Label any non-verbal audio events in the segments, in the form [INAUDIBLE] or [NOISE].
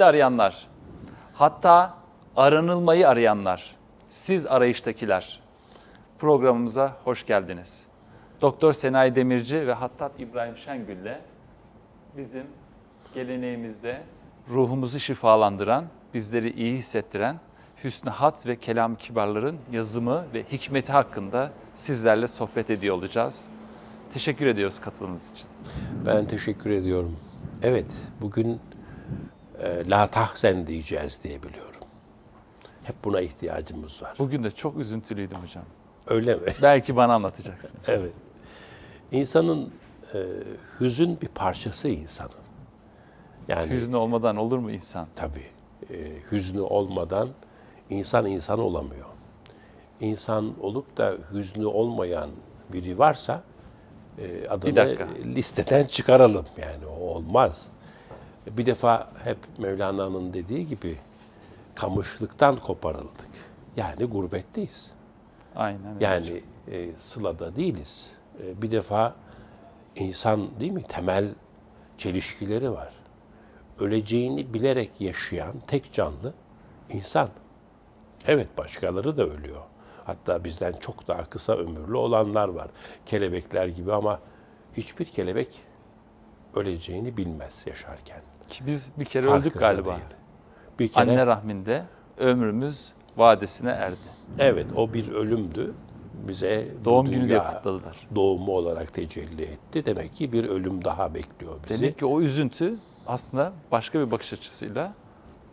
Kıymetli arayanlar, hatta aranılmayı arayanlar, siz arayıştakiler programımıza hoş geldiniz. Doktor Senay Demirci ve Hattat İbrahim Şengül'le bizim geleneğimizde ruhumuzu şifalandıran, bizleri iyi hissettiren Hüsnü Hat ve Kelam Kibarların yazımı ve hikmeti hakkında sizlerle sohbet ediyor olacağız. Teşekkür ediyoruz katılımınız için. Ben teşekkür ediyorum. Evet, bugün e, la tahzen diyeceğiz diye biliyorum. Hep buna ihtiyacımız var. Bugün de çok üzüntülüydüm hocam. Öyle mi? [LAUGHS] Belki bana anlatacaksın. evet. İnsanın e, hüzün bir parçası insanın. Yani Hüznü olmadan olur mu insan? tabii e, hüznü olmadan insan insan olamıyor. İnsan olup da hüznü olmayan biri varsa e, adını dakika. listeden çıkaralım. Yani o olmaz. Bir defa hep Mevlana'nın dediği gibi kamışlıktan koparıldık. Yani gurbetteyiz. Aynen. Yani e, sılada değiliz. E, bir defa insan değil mi temel çelişkileri var. Öleceğini bilerek yaşayan tek canlı insan. Evet başkaları da ölüyor. Hatta bizden çok daha kısa ömürlü olanlar var. Kelebekler gibi ama hiçbir kelebek öleceğini bilmez yaşarken. Ki biz bir kere öldük Farkında galiba. değil. Bir kere Anne rahminde ömrümüz vadesine erdi. evet o bir ölümdü. Bize Doğum günü dünya kutladılar. doğumu olarak tecelli etti. Demek ki bir ölüm daha bekliyor bizi. Demek ki o üzüntü aslında başka bir bakış açısıyla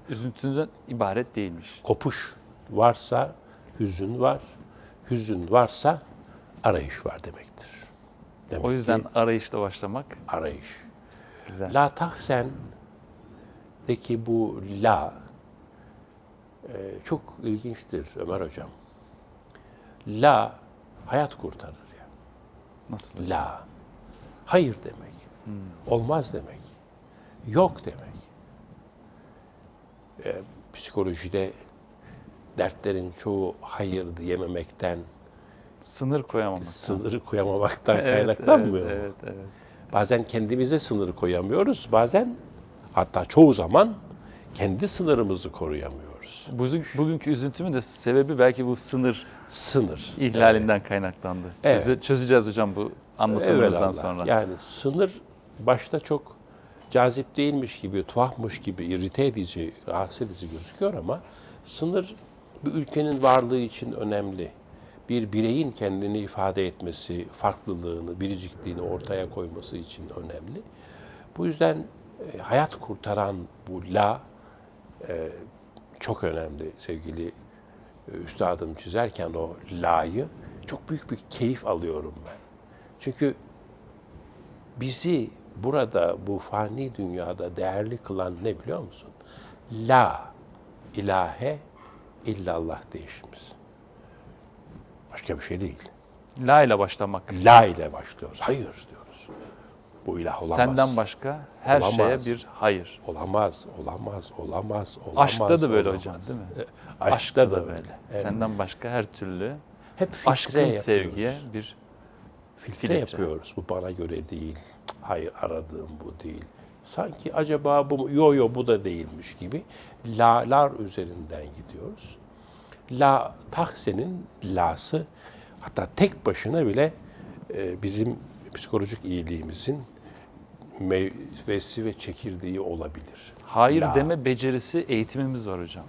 üzüntüden ibaret değilmiş. Kopuş varsa hüzün var. Hüzün varsa arayış var demektir. Demek O yüzden arayışla başlamak arayış. Güzel. La tahsen deki bu la e, çok ilginçtir Ömer Hocam. La hayat kurtarır ya. Nasıl? hocam? La. Hayır demek. Olmaz demek. Yok demek. Ee, psikolojide dertlerin çoğu hayır diyememekten, Sınır koyamamak. sınırı koyamamaktan Evet, kaynaklanmıyor evet, mu? evet, evet. Bazen kendimize sınırı koyamıyoruz, bazen hatta çoğu zaman kendi sınırımızı koruyamıyoruz. Bugün, bugünkü üzüntümün de sebebi belki bu sınır Sınır. ihlalinden kaynaklandı. Evet. Çöze- çözeceğiz hocam bu anlatımımızdan sonra. Yani sınır başta çok cazip değilmiş gibi, tuhafmış gibi, irite edici, rahatsız edici gözüküyor ama sınır bir ülkenin varlığı için önemli. Bir bireyin kendini ifade etmesi, farklılığını, biricikliğini ortaya koyması için önemli. Bu yüzden e, hayat kurtaran bu la e, çok önemli sevgili e, üstadım çizerken o la'yı çok büyük bir keyif alıyorum ben. Çünkü bizi burada bu fani dünyada değerli kılan ne biliyor musun? La ilahe illallah değişimiz. Başka bir şey değil. La ile başlamak. La ile başlıyoruz. Hayır diyoruz. Bu ilah olamaz. Senden başka her Olamaz. şeye bir hayır. Olamaz, olamaz, olamaz, olamaz. Aşkta da böyle olamaz. hocam değil mi? E, Aşkta da böyle. Evet. Senden başka her türlü Hep aşkın yapıyoruz. sevgiye bir filtre, filtre. yapıyoruz. Bu bana göre değil. Hayır aradığım bu değil. Sanki acaba bu? Yo yo bu da değilmiş gibi la'lar üzerinden gidiyoruz. La tahsenin la'sı hatta tek başına bile e, bizim psikolojik iyiliğimizin meyvesi ve çekirdeği olabilir. hayır La. deme becerisi eğitimimiz var hocam.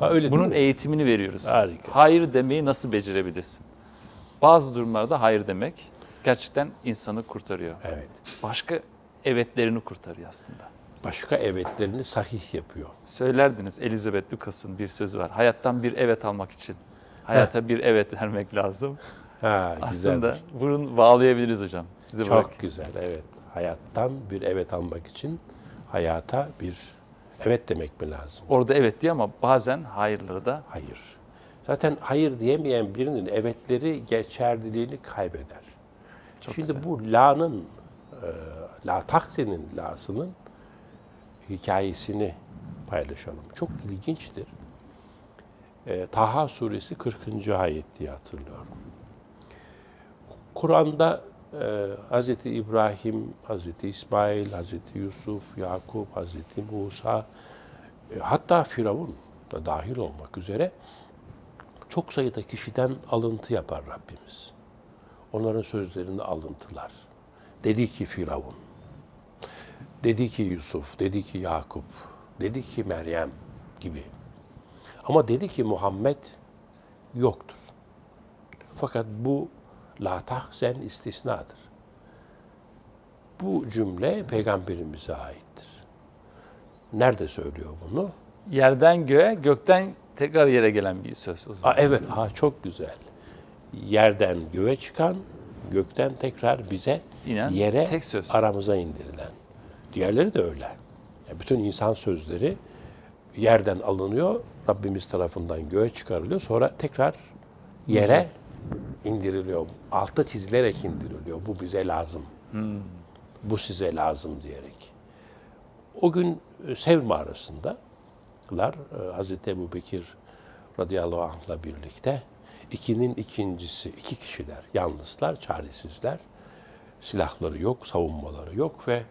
Ha, öyle Bunun eğitimini veriyoruz. Harika. Hayır demeyi nasıl becerebilirsin? Bazı durumlarda hayır demek gerçekten insanı kurtarıyor. Evet. Başka evetlerini kurtarıyor aslında. Başka evetlerini sahih yapıyor. Söylerdiniz Elizabeth Lucas'ın bir sözü var. Hayattan bir evet almak için hayata bir evet vermek lazım. Ha, Aslında güzelmiş. bunu bağlayabiliriz hocam. Size Çok bırak. güzel, evet. Hayattan bir evet almak için hayata bir evet demek mi lazım? Orada evet diyor ama bazen hayırları da Hayır. Zaten hayır diyemeyen birinin evetleri geçerliliğini kaybeder. Çok Şimdi güzel. bu la'nın, e, la taksenin la'sının hikayesini paylaşalım. Çok ilginçtir. E, Taha suresi 40. ayet diye hatırlıyorum. Kur'an'da e, Hz. İbrahim, Hz. İsmail, Hz. Yusuf, Yakup, Hz. Musa, E, hatta Firavun da dahil olmak üzere çok sayıda kişiden alıntı yapar Rabbimiz. Onların sözlerini alıntılar. Dedi ki Firavun, dedi ki Yusuf, dedi ki Yakup, dedi ki Meryem gibi. Ama dedi ki Muhammed yoktur. Fakat bu la tahzen istisnadır. Bu cümle peygamberimize aittir. Nerede söylüyor bunu? Yerden göğe, gökten tekrar yere gelen bir söz o zaman. Aa, evet, ha, çok güzel. Yerden göğe çıkan, gökten tekrar bize İnen yere tek söz. aramıza indirilen. Diğerleri de öyle. Ya bütün insan sözleri yerden alınıyor, Rabbimiz tarafından göğe çıkarılıyor, sonra tekrar yere indiriliyor. Altı çizilerek indiriliyor. Bu bize lazım. Bu size lazım diyerek. O gün e, Sevr mağarasındalar. E, Hazreti Ebu Bekir radıyallahu anh'la birlikte ikinin ikincisi, iki kişiler, yalnızlar, çaresizler. Silahları yok, savunmaları yok ve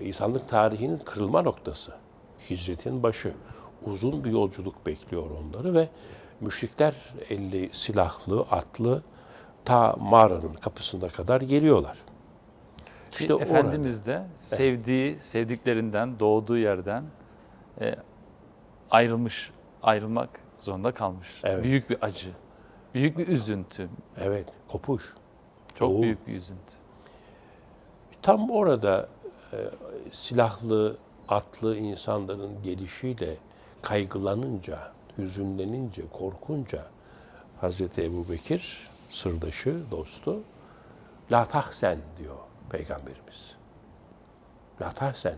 insanlık tarihinin kırılma noktası. Hicretin başı. Uzun bir yolculuk bekliyor onları ve müşrikler elli silahlı, atlı ta mağaranın kapısına kadar geliyorlar. Ki İşte orada. Efendimiz de sevdiği, sevdiklerinden, doğduğu yerden e, ayrılmış, ayrılmak zorunda kalmış. Evet. Büyük bir acı, büyük bir üzüntü, Evet, kopuş. çok Oo. büyük bir üzüntü. Tam orada e, silahlı, atlı insanların gelişiyle kaygılanınca, hüzünlenince, korkunca Hazreti Ebu Bekir, sırdaşı, dostu, La tahsen diyor Peygamberimiz. La tahsen,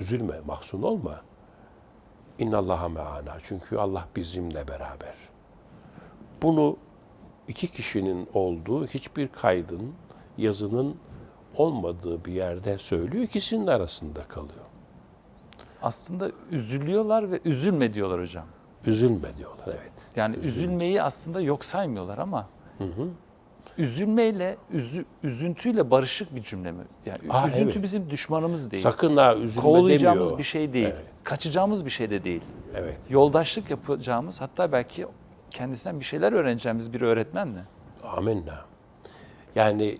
üzülme, mahzun olma. İnnallaha meana. Çünkü Allah bizimle beraber. Bunu iki kişinin olduğu, hiçbir kaydın, yazının olmadığı bir yerde söylüyor. İkisinin arasında kalıyor. Aslında üzülüyorlar ve üzülme diyorlar hocam. Üzülme diyorlar evet. Yani üzülmeyi aslında yok saymıyorlar ama üzülmeyle, üzü, üzüntüyle barışık bir cümle mi? Yani Aa, üzüntü evet. bizim düşmanımız değil. Sakın ha üzülme Kovalayacağımız demiyor. bir şey değil. Evet. Kaçacağımız bir şey de değil. Evet. Yoldaşlık yapacağımız hatta belki kendisinden bir şeyler öğreneceğimiz bir öğretmenle. Amenna. Yani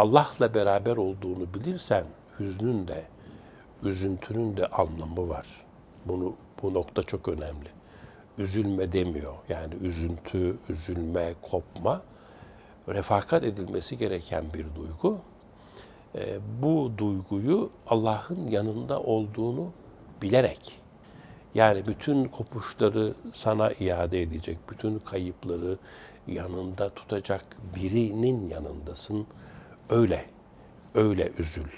Allah'la beraber olduğunu bilirsen hüznün de, üzüntünün de anlamı var. Bunu bu nokta çok önemli. Üzülme demiyor. Yani üzüntü, üzülme, kopma refakat edilmesi gereken bir duygu. Ee, bu duyguyu Allah'ın yanında olduğunu bilerek yani bütün kopuşları sana iade edecek, bütün kayıpları yanında tutacak birinin yanındasın. Öyle, öyle üzül.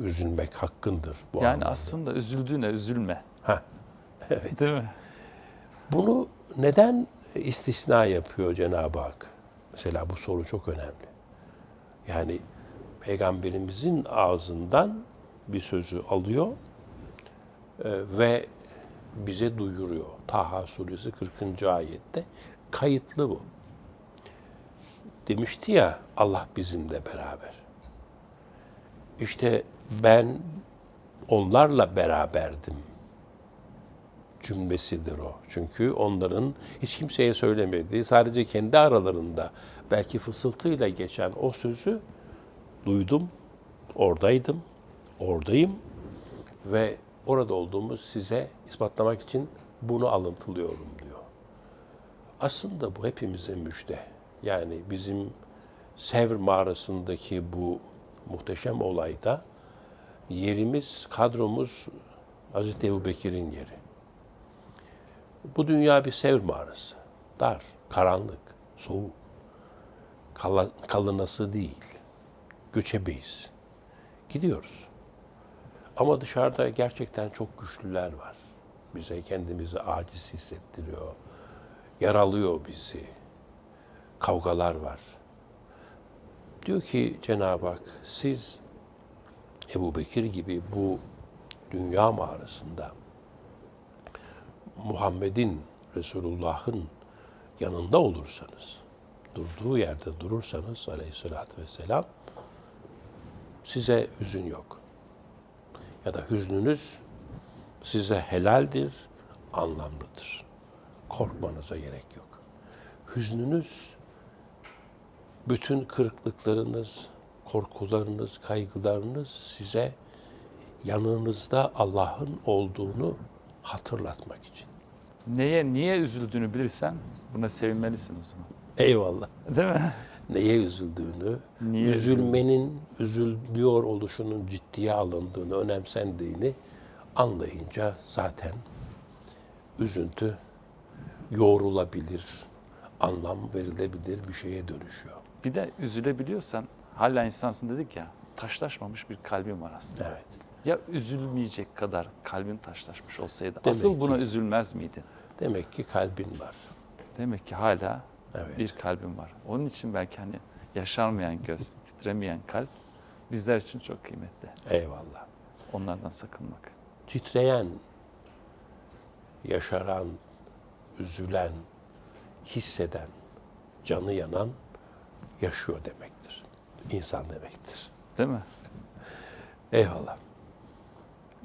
Üzülmek hakkındır bu yani anlamda. aslında üzüldüğüne üzülme. Ha, evet. Değil mi? Bunu neden istisna yapıyor Cenab-ı Hak? Mesela bu soru çok önemli. Yani Peygamberimizin ağzından bir sözü alıyor e, ve bize duyuruyor. Taha suresi 40. ayette kayıtlı bu. Demişti ya Allah bizimle beraber. İşte ben onlarla beraberdim cümlesidir o. Çünkü onların hiç kimseye söylemediği, sadece kendi aralarında belki fısıltıyla geçen o sözü duydum, oradaydım, oradayım ve orada olduğumuz size ispatlamak için bunu alıntılıyorum diyor. Aslında bu hepimize müjde. Yani bizim Sevr mağarasındaki bu muhteşem olayda yerimiz, kadromuz Hazreti Ebu Bekir'in yeri. Bu dünya bir Sevr mağarası. Dar, karanlık, soğuk. Kala, kalınası değil. Göçebeyiz. Gidiyoruz. Ama dışarıda gerçekten çok güçlüler var. Bize kendimizi aciz hissettiriyor. Yaralıyor bizi. Kavgalar var. Diyor ki Cenab-ı Hak siz Ebu Bekir gibi bu dünya mağarasında Muhammed'in, Resulullah'ın yanında olursanız, durduğu yerde durursanız aleyhissalatü vesselam, size hüzün yok. Ya da hüznünüz size helaldir, anlamlıdır. Korkmanıza gerek yok. Hüznünüz, bütün kırıklıklarınız, korkularınız, kaygılarınız size yanınızda Allah'ın olduğunu hatırlatmak için. Neye, niye üzüldüğünü bilirsen buna sevinmelisin o zaman. Eyvallah. Değil mi? Neye üzüldüğünü, Niye üzülmenin, üzülüyor oluşunun ciddiye alındığını, önemsendiğini anlayınca zaten üzüntü yoğrulabilir, anlam verilebilir bir şeye dönüşüyor. Bir de üzülebiliyorsan hala insansın dedik ya taşlaşmamış bir kalbin var aslında. Evet. Ya üzülmeyecek kadar kalbin taşlaşmış olsaydı Demek asıl buna ki- üzülmez miydin? Demek ki kalbin var. Demek ki hala Evet. bir kalbin var. Onun için belki hani yaşarmayan göz, titremeyen kalp bizler için çok kıymetli. Eyvallah. Onlardan sakınmak. Titreyen, yaşaran, üzülen, hisseden, canı yanan yaşıyor demektir. İnsan demektir. Değil mi? Eyvallah.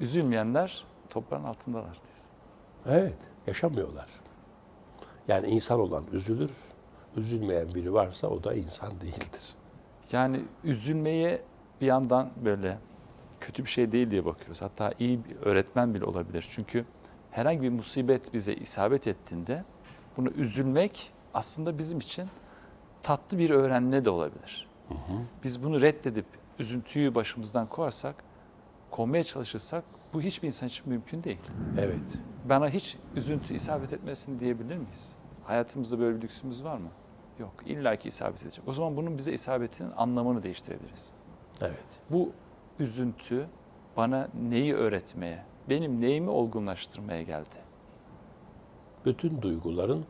Üzülmeyenler toprağın altındalar diyoruz. Evet, yaşamıyorlar. Yani insan olan üzülür, üzülmeyen biri varsa o da insan değildir. Yani üzülmeye bir yandan böyle kötü bir şey değil diye bakıyoruz. Hatta iyi bir öğretmen bile olabilir. Çünkü herhangi bir musibet bize isabet ettiğinde bunu üzülmek aslında bizim için tatlı bir öğrenme de olabilir. Biz bunu reddedip üzüntüyü başımızdan koyarsak, kovmaya çalışırsak bu hiçbir insan için mümkün değil. Evet, Bana hiç üzüntü isabet etmesin diyebilir miyiz? Hayatımızda böyle bir lüksümüz var mı? Yok. İlla ki isabet edecek. O zaman bunun bize isabetinin anlamını değiştirebiliriz. evet. Bu üzüntü bana neyi öğretmeye, benim neyimi olgunlaştırmaya geldi? Bütün duyguların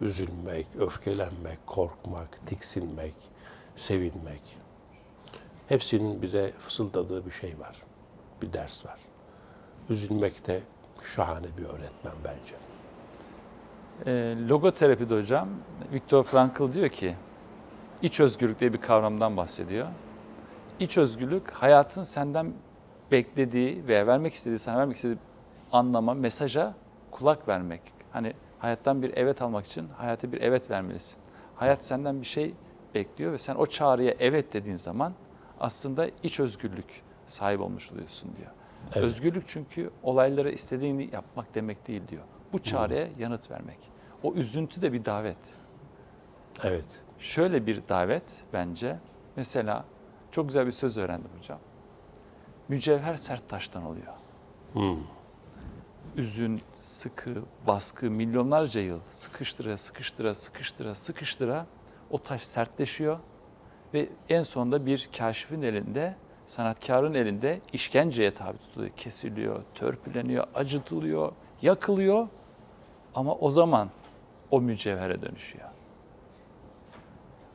üzülmek, öfkelenmek, korkmak, tiksinmek, sevinmek hepsinin bize fısıldadığı bir şey var. Bir ders var. Üzülmek de şahane bir öğretmen bence. Ee, logoterapide hocam, Viktor Frankl diyor ki, iç özgürlük diye bir kavramdan bahsediyor. İç özgürlük, hayatın senden beklediği veya vermek istediği, sana vermek istediği anlama, mesaja kulak vermek. Hani hayattan bir evet almak için hayata bir evet vermelisin. Hayat senden bir şey bekliyor ve sen o çağrıya evet dediğin zaman aslında iç özgürlük sahip olmuş oluyorsun diyor. Evet. Özgürlük çünkü olaylara istediğini yapmak demek değil diyor. Bu çağrıya yanıt vermek. O üzüntü de bir davet. Evet, Şöyle bir davet bence. Mesela çok güzel bir söz öğrendim hocam. Mücevher sert taştan oluyor. Hmm. Üzün, sıkı, baskı milyonlarca yıl sıkıştıra, sıkıştıra, sıkıştıra, sıkıştıra o taş sertleşiyor ve en sonunda bir kaşifin elinde, sanatkarın elinde işkenceye tabi tutuluyor, kesiliyor, törpüleniyor, acıtılıyor, yakılıyor ama o zaman o mücevhere dönüşüyor.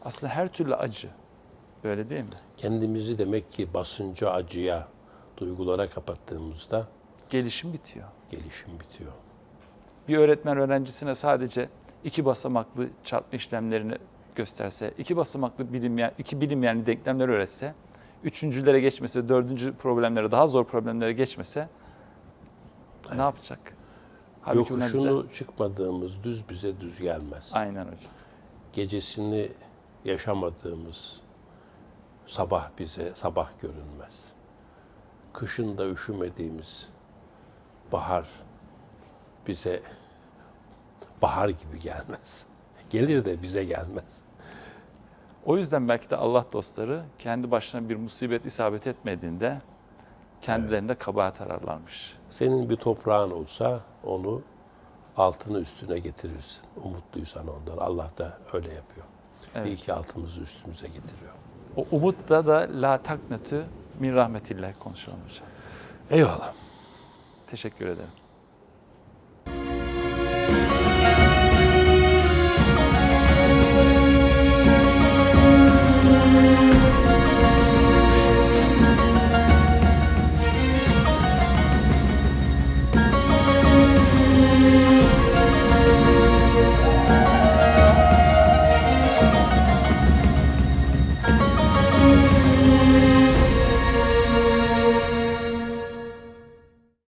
Aslında her türlü acı böyle değil mi? kendimizi demek ki basınca, acıya, duygulara kapattığımızda Gelişim bitiyor. gelişim bitiyor. Bir öğretmen öğrencisine sadece iki basamaklı çarpma işlemlerini gösterse, iki basamaklı bilinmeyen, iki bilinmeyen denklemleri öğretse, üçüncülere geçmese, dördüncü problemlere, daha zor problemlere geçmese ne yapacak? Halbuki bunlar bize- Yokuşunu çıkmadığımız düz bize düz gelmez. Aynen hocam. Gecesini yaşamadığımız sabah bize sabah görünmez. Kışında üşümediğimiz bahar bize bahar gibi gelmez. Gelir de bize gelmez. O yüzden belki de Allah dostları kendi başına bir musibet isabet etmediğinde kendilerinde kabahat ararlarmış. Senin bir toprağın olsa onu altını üstüne getirirsin. Umutluysan ondan. Allah da öyle yapıyor. Evet. İyi ki altımızı üstümüze getiriyor. O umutta da la taknetü min rahmetillah konuşalım hocam. Eyvallah. Teşekkür ederim.